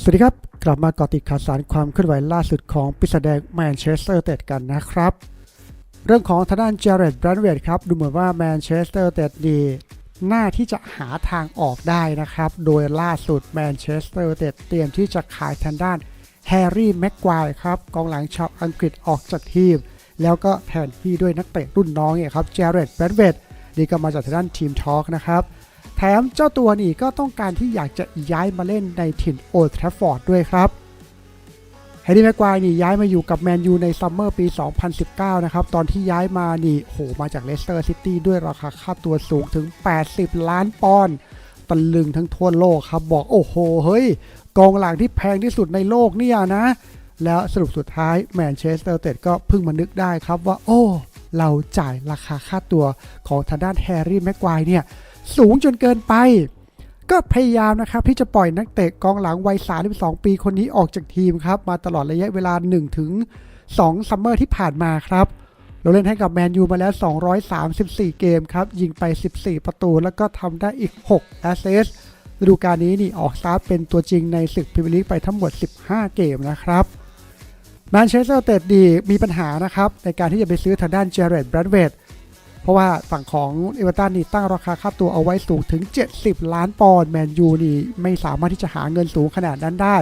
สวัสดีครับ กลับมาเกาะติดข่าวสารความเคลื่อนไหวล่าสุดของปิศแดงแมนเชสเตอร์เตดกันนะครับ เรื่องของทางด้านเจเรตแบรนเวดครับ ดูเหมือนว่าแมนเชสเตอร์เตดดีหน้าที่จะหาทางออกได้นะครับ โดยล่าสุดแมนเชสเตอร์เตดเตรียมที่จะขายทางด้านแฮร์รี่แม็กควายครับกองหลังชาวอังกฤษออกจากทีม แล้วก็แทนที่ด้วยนักเตะรุ่นน้องเนี่ยครับเจเรตแบรนเวดนี่ก็มาจากทางด้านทีมทอล์กนะครับ แถมเจ้าตัวนี่ก็ต้องการที่อยากจะย้ายมาเล่นในถิ่นโอลด์แทรฟฟอร์ดด้วยครับแฮร์รี่แม็กควายนี่ย้ายมาอยู่กับแมนยูในซัมเมอร์ปี 2019 นะครับ ตอนที่ย้ายมานี่โหมาจากเลสเตอร์ซิตี้ด้วยราคาค่าตัวสูงถึง 80 ล้านปอนด์ตะลึงทั้งทั่วโลกครับ บอกโอ้โห เฮ้ย กองหลังที่แพงที่สุดในโลกเนี่ยนะ แล้วสรุปสุดท้ายแมนเชสเตอร์เต็ดก็เพิ่งมานึกได้ครับว่า โอ้ เราจ่ายราคาค่าตัวของทางด้านแฮร์รี่แม็กควายเนี่ย สูงจนเกินไป ก็พยายามนะครับที่จะปล่อยนักเตะกองหลังวัย 32 ปีคนนี้ออกจากทีมครับ มาตลอดระยะเวลา 1 ถึง 2 ซัมเมอร์ที่ผ่านมาครับเราเล่นให้กับแมนยูมาแล้ว 234 เกมครับ ยิงไป 14 ประตู แล้วก็ทำได้อีก 6 แอสเซสฤดูกาลนี้นี่ออกสตาร์เป็นตัวจริงในศึกพรีเมียร์ลีกไปทั้งหมด 15 เกมนะครับแมนเชสเตอร์เตดดีมีปัญหานะครับ ในการที่จะไปซื้อทางด้านเจเรตแบรดเวด เพราะว่าฝั่งของเอเวอร์ตันนี่ตั้งราคาค่าตัวเอาไว้สูงถึง 70 ล้านปอนด์แมนยูนี่ไม่สามารถที่จะหาเงินสูงขนาดนั้นได้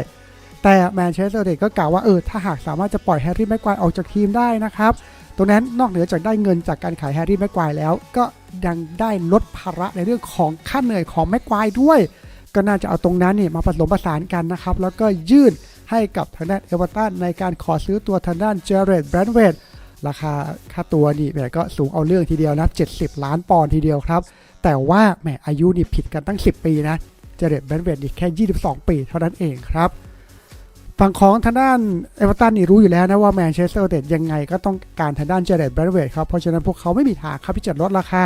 แต่แมนเชสเตอร์เดก็กล่าวว่าเออถ้าหากสามารถจะปล่อยแฮร์รี่แม็กควายออกจากทีมได้นะครับตรงนั้นนอกเหนือจากได้เงินจากการขายแฮร์รี่แม็กควายแล้ว ก็ยังได้ลดภาระในเรื่องของค่าเหนื่อยของแม็กควายด้วย ก็น่าจะเอาตรงนั้นนี่มาผสมผสานกันนะครับแล้วก็ยื่นให้กับทางด้านเอเวอร์ตันในการขอซื้อตัวทางด้านเจเรตแบรนเวด ราคาค่าตัวนี่แหมก็สูงเอาเรื่องทีเดียวนะ 70 ล้านปอนด์ทีเดียวครับ แต่ว่าแหมอายุนี่ผิดกันตั้ง 10 ปีนะ เจเรตแบนเวดนี่แค่ 22 ปีเท่านั้นเองครับฝั่งของทางด้านเอเวอร์ตันนี่รู้อยู่แล้วนะว่าแมนเชสเตอร์เดยังไงก็ต้องการทางด้านเจเรตแบนเวดครับ เพราะฉะนั้นพวกเขาไม่มีทางครับที่จะลดราคา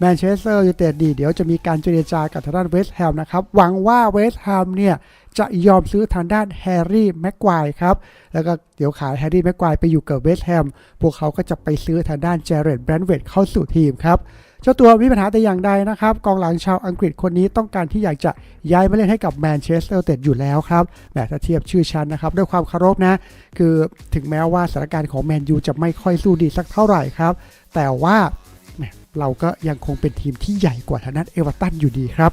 แมนเชสเตอร์ยูไนเต็ดดีเดี๋ยวจะมีการเจรจากับทางด้านเวสต์แฮมนะครับ หวังว่าเวสต์แฮมเนี่ยจะยอมซื้อทางด้านแฮร์รี่แม็กควายครับ แล้วก็เดี๋ยวขายแฮร์รี่แม็กควายไปอยู่กับเวสต์แฮม พวกเขาก็จะไปซื้อทางด้านเจเรตแบรนเวดเข้าสู่ทีมครับ เจ้าตัวมีปัญหาแต่อย่างใดนะครับ กองหลังชาวอังกฤษคนนี้ต้องการที่อยากจะย้ายมาเล่นให้กับแมนเชสเตอร์เต็ดอยู่แล้วครับแหมถ้าเทียบชื่อชั้นนะครับ ด้วยความเคารพนะ คือถึงแม้ว่าสถานการณ์ของแมนยูจะไม่ค่อยสู้ดีสักเท่าไหร่ครับ แต่ว่า เราก็ยังคงเป็นทีมที่ใหญ่กว่าทางด้านเอเวอร์ตันอยู่ดีครับ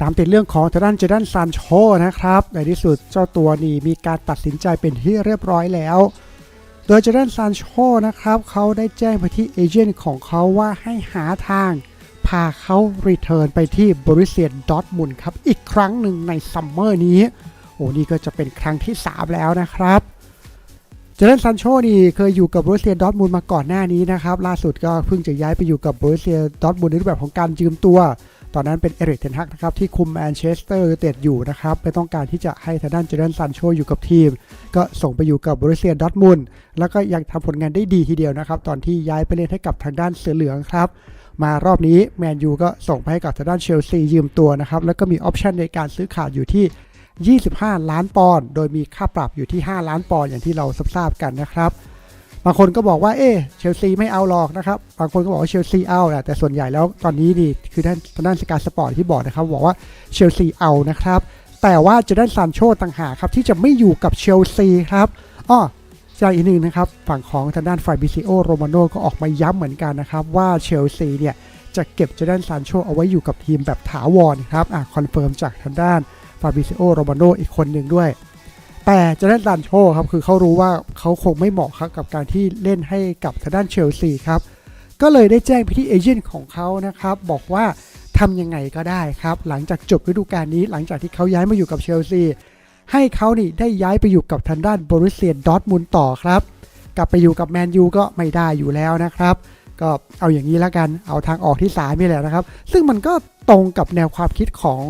ตามติดเรื่องของทางด้านเจดันซานโชนะครับ ในที่สุดเจ้าตัวนี้มีการตัดสินใจเป็นที่เรียบร้อยแล้ว โดยเจดันซานโชนะครับเขาได้แจ้งไปที่เอเจนต์ของเขาว่าให้หาทางพาเขารีเทิร์นไปที่บริเซียนดอทมุนครับ อีกครั้งหนึ่งในซัมเมอร์นี้ โอ้นี่ก็จะเป็นครั้งที่ 3 แล้วนะครับ จเดนซันโชนี่เคยอยู่กับบรูเซียดอร์ทมูลมาก่อนหน้านี้นะครับ ล่าสุดก็เพิ่งจะย้ายไปอยู่กับบรูเซียดอร์ทมูลในรูปแบบของการยืมตัว ตอนนั้นเป็นเอริกเทนฮักนะครับที่คุมแมนเชสเตอร์ยูไนเต็ดอยู่นะครับไม่ต้องการที่จะให้ทางด้านเจเดนซันโชอยู่กับทีม ก็ส่งไปอยู่กับบรูเซียดอร์ทมูลแล้วก็ยังทำผลงานได้ดีทีเดียวนะครับ ตอนที่ย้ายไปเล่นให้กับทางด้านเสือเหลืองครับมารอบนี้แมนยูก็ส่งไปให้กับทางด้านเชลซียืมตัวนะครับแล้วก็มีออปชันในการซื้อขาดอยู่ที่ 25 ล้านปอนด์โดยมีค่าปรับอยู่ที่ 5 ล้านปอนด์อย่างที่เราทราบกันนะครับบางคนก็บอกว่าเอ๊เชลซีไม่เอาหรอกนะครับบางคนก็บอกว่าเชลซีเอาแหละแต่ส่วนใหญ่แล้วตอนนี้นี่คือด้านทางด้านสการสปอร์ตที่บอกนะครับบอกว่าเชลซีเอานะครับ แต่ว่าจะได้ซานโชต่างหากครับที่จะไม่อยู่กับเชลซีครับอ้อจากอีกหนึ่งนะครับฝั่งของทางด้านฝ่ายบิซิโอโรมาโนก็ออกมาย้ำเหมือนกันนะครับว่าเชลซีเนี่ยจะเก็บเจด้านซานโชเอาไว้อยู่กับทีมแบบถาวรครับอะคอนเฟิร์มจากทางด้าน ฟาบิซิโอโรมาโนอีกคนหนึ่งด้วย แต่เจด้านซานโชครับคือเขารู้ว่าเขาคงไม่เหมาะครับกับการที่เล่นให้กับทางด้านเชลซีครับก็เลยได้แจ้งไปที่เอเจนต์ของเขานะครับ บอกว่าทำยังไงก็ได้ครับ หลังจากจบฤดูกาลนี้ หลังจากที่เขาย้ายมาอยู่กับเชลซี ให้เขานี่ได้ย้ายไปอยู่กับทางด้านบริเซียดอทมุนต่อครับ กลับไปอยู่กับแมนยูก็ไม่ได้อยู่แล้วนะครับ ก็เอาอย่างนี้แล้วกันเอาทางออกที่สามนี่แหละนะครับ ซึ่งมันก็ตรงกับแนวความคิดของ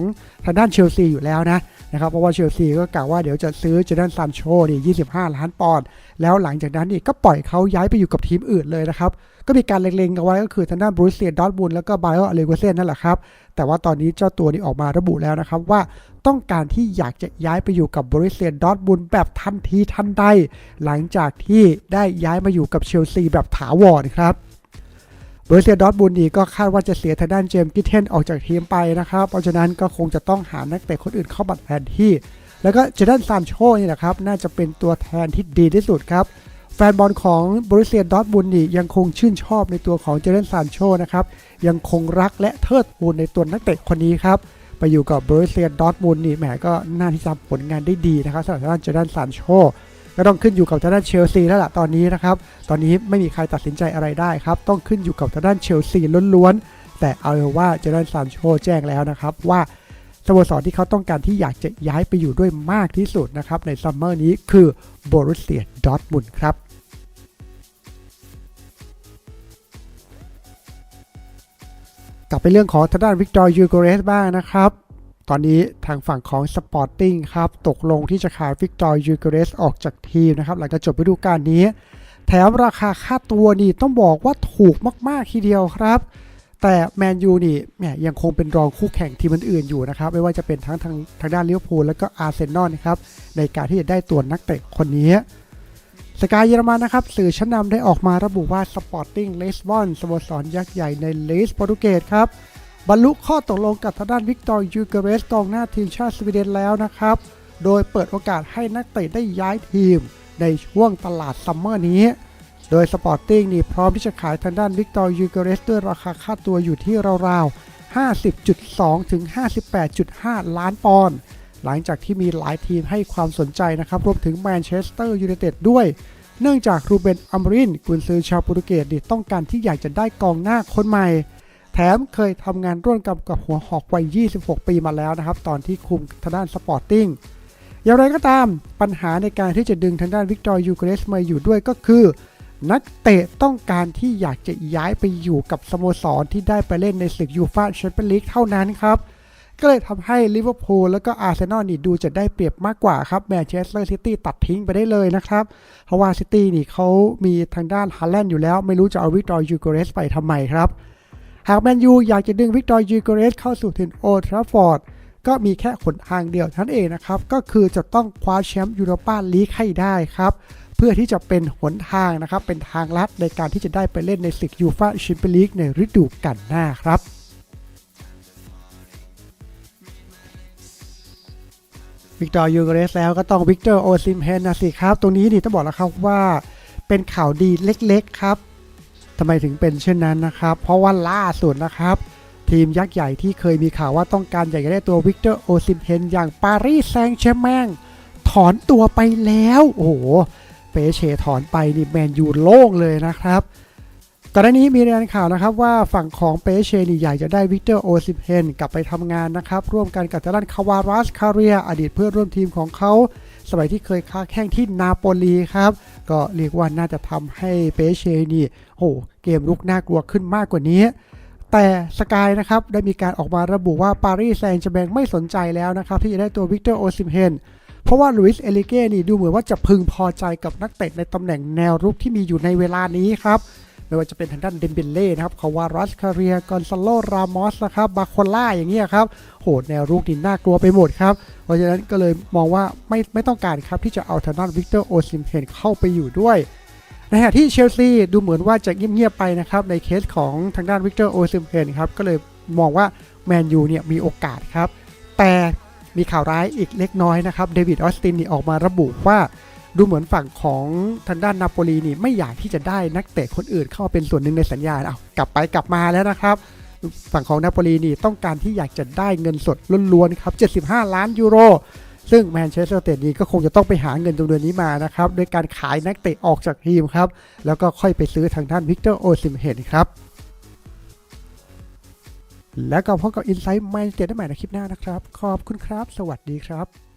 ทางด้านเชลซีอยู่แล้วนะนะครับเพราะว่าเชลซีก็กล่าวว่าเดี๋ยวจะซื้อเจดันซานโชนี่25 ล้านปอนด์แล้วหลังจากนั้นนี่ก็ปล่อยเขาย้ายไปอยู่กับทีมอื่นเลยนะครับ ก็มีการเล็งๆกันไว้ก็คือทางด้านบรูเซียดอร์ทมุนแล้วก็ไบโออเลเวเซนนั่นแหละครับ แต่ว่าตอนนี้เจ้าตัวนี้ออกมาระบุแล้วนะครับว่าต้องการที่อยากจะย้ายไปอยู่กับบริเซียดอร์ทมุนแบบทันทีทันใด หลังจากที่ได้ย้ายมาอยู่กับเชลซีแบบถาวรครับ บรูเซียดอทบุนดีก็คาดว่าจะเสียทางด้านเจมส์กิเทนออกจากทีมไปนะครับ เพราะฉะนั้นก็คงจะต้องหานักเตะคนอื่นเข้ามาแทนที่ แล้วก็เจดันซานโชนี่แหละครับ น่าจะเป็นตัวแทนที่ดีที่สุดครับ แฟนบอลของบรูเซียดอทบุนดียังคงชื่นชอบในตัวของเจดันซานโชนะครับ ยังคงรักและเทิดทูนในตัวนักเตะคนนี้ครับ ไปอยู่กับบรูเซียดอทบุนนี่แหมก็น่าที่จะทำผลงานได้ดีนะครับสำหรับทางด้านเจดันซานโช ก็ต้องขึ้นอยู่กับทางด้านเชลซีแล้วล่ะตอนนี้นะครับ ตอนนี้ไม่มีใครตัดสินใจอะไรได้ครับ ต้องขึ้นอยู่กับทางด้านเชลซีล้วนๆ แต่เอาเป็นว่าเจอร์แดนซานโชแจ้งแล้วนะครับว่าสโมสรที่เขาต้องการที่อยากจะย้ายไปอยู่ด้วยมากที่สุดนะครับในซัมเมอร์นี้คือโบรุสเซียดอร์ทมุนครับกลับไปเรื่องของทางด้านวิกตอร์ยูโกเรสบ้างนะครับ ตอนนี้ทางฝั่งของสปอร์ติ้งครับตกลงที่จะขายวิกตอร์ยูเกเรสออกจากทีมนะครับหลังจากจบฤดูกาลนี้ แถมราคาค่าตัวนี่ต้องบอกว่าถูกมากๆทีเดียวครับ แต่แมนยูนี่แหมยังคงเป็นรองคู่แข่งทีมอื่นๆอยู่นะครับไม่ว่าจะเป็นทั้งทางทางด้านลิเวอร์พูลแล้วก็อาร์เซนอลนะครับในการที่จะได้ตัวนักเตะคนนี้สกายเยอรมันนะครับ สื่อชั้นนำได้ออกมาระบุว่าสปอร์ติ้งเลสบอนสโมสรยักษ์ใหญ่ในเลสโปรตุเกสครับ บรรลุข้อตกลงกับทางด้านวิกตอร์ยูเกเรสกองหน้าทีมชาติสวีเดนแล้วนะครับ โดยเปิดโอกาสให้นักเตะได้ย้ายทีม ในช่วงตลาดซัมเมอร์นี้ โดยสปอร์ติ้งนี่พร้อมที่จะขายทางด้านวิกตอร์ยูเกเรสด้วยราคาค่าตัวอยู่ที่ราวๆ 50.2 ถึง 58.5 ล้านปอนด์หลังจากที่มีหลายทีมให้ความสนใจนะครับรวมถึงแมนเชสเตอร์ยูไนเต็ดด้วย เนื่องจากรูเบนอัมรินกุนซือชาวโปรตุเกสต้องการที่อยากจะได้กองหน้าคนใหม่ แถมเคยทำงานร่วมกับกับหัวหอกวัย 26 ปีมาแล้วนะครับ ตอนที่คุมทางด้านสปอร์ติ้งอย่างไรก็ตามปัญหาในการที่จะดึงทางด้านวิกตอร์ยูเกรสมาอยู่ด้วยก็คือ นักเตะต้องการที่อยากจะย้ายไปอยู่กับสโมสรที่ได้ไปเล่นในศึกยูฟ่าแชมเปี้ยนลีกเท่านั้นครับ ก็เลยทำให้ลิเวอร์พูลแล้วก็อาร์เซนอลนี่ดูจะได้เปรียบมากกว่าครับแมนเชสเตอร์ซิตี้ตัดทิ้งไปได้เลยนะครับ เพราะว่าซิตี้นี่เขามีทางด้านฮาแลนด์อยู่แล้ว ไม่รู้จะเอาวิกตอร์ยูเกรสไปทำไมครับ หากแมนยูอยากจะดึงวิกตอร์ยูเกเรสเข้าสู่ทีมโอทราฟอร์ดก็มีแค่หนทางเดียวท่านเองนะครับ ก็คือจะต้องคว้าแชมป์ยูโรปาลีกให้ได้ครับ เพื่อที่จะเป็นหนทางนะครับ เป็นทางลัดในการที่จะได้ไปเล่นในศึกยูฟ่าแชมเปี้ยนลีกในฤดูกาลหน้าครับวิกตอร์ยูเกเรสแล้วก็ต้องวิกเตอร์โอซิมเฮนนะสิครับ ตรงนี้นี่ต้องบอกแล้วครับว่าเป็นข่าวดีเล็กๆครับ ทำไมถึงเป็นเช่นนั้นนะครับ เพราะว่าล่าสุดนะครับ ทีมยักษ์ใหญ่ที่เคยมีข่าวว่าต้องการอยากจะได้ตัววิกเตอร์โอซิมเฮนอย่างปารีสแซงต์แชร์แมงถอนตัวไปแล้ว โอ้โหเปเชถอนไปนี่แมนยูโล่งเลยนะครับก่อนหน้านี้มีรายงานข่าวนะครับว่าฝั่งของเปเชนี่อยากจะได้วิกเตอร์โอซิมเฮนกลับไปทำงานนะครับ ร่วมกันกับทางด้านคาวารัสคาเรีย อดีตเพื่อนร่วมทีมของเขา สมัยที่เคยค้าแข่งที่นาโปลีครับ ก็เรียกว่าน่าจะทำให้เปเชนี่โหเกมลุกน่ากลัวขึ้นมากกว่านี้ แต่สกายนะครับได้มีการออกมาระบุว่าปารีสแซงต์แชร์แมงไม่สนใจแล้วนะครับ ที่จะได้ตัววิกเตอร์โอซิมเฮนเพราะว่าลุยส์เอลิเก้นี่ดูเหมือนว่าจะพึงพอใจกับนักเตะในตำแหน่งแนวรุกที่มีอยู่ในเวลานี้ครับ ไม่ว่าจะเป็นทางด้านเดมเบเล่นะครับคาวารัสคาเรียกอนซาโลรามอสนะครับบาโคล่าอย่างเงี้ยครับโหแนวรุกนี่น่ากลัวไปหมดครับ เพราะฉะนั้นก็เลยมองว่าไม่ไม่ต้องการครับที่จะเอาทางด้านวิกเตอร์โอซิมเฮนเข้าไปอยู่ด้วยในขณะที่เชลซีดูเหมือนว่าจะเงียบๆไปนะครับในเคสของทางด้านวิกเตอร์โอซิมเฮนครับก็เลยมองว่าแมนยูเนี่ยมีโอกาสครับ แต่มีข่าวร้ายอีกเล็กน้อยนะครับเดวิดออสตินนี่ออกมาระบุว่า ดูเหมือนฝั่งของทางด้านนาโปลีนี่ไม่อยากที่จะได้นักเตะคนอื่นเข้ามาเป็นส่วนหนึ่งในสัญญาเอากลับไปกลับมาแล้วนะครับ ฝั่งของนาโปลีนี่ต้องการที่อยากจะได้เงินสดล้วนๆครับ 75 ล้านยูโร ซึ่งแมนเชสเตอร์เตดนี่ก็คงจะต้องไปหาเงินจำนวนนี้มานะครับโดยการขายนักเตะออกจากทีมครับ แล้วก็ค่อยไปซื้อทางด้านวิกเตอร์โอซิมเฮนครับแล้วก็พบกับอินไซต์แมนเตได้ใหม่ในคลิปหน้านะครับ ขอบคุณครับ สวัสดีครับ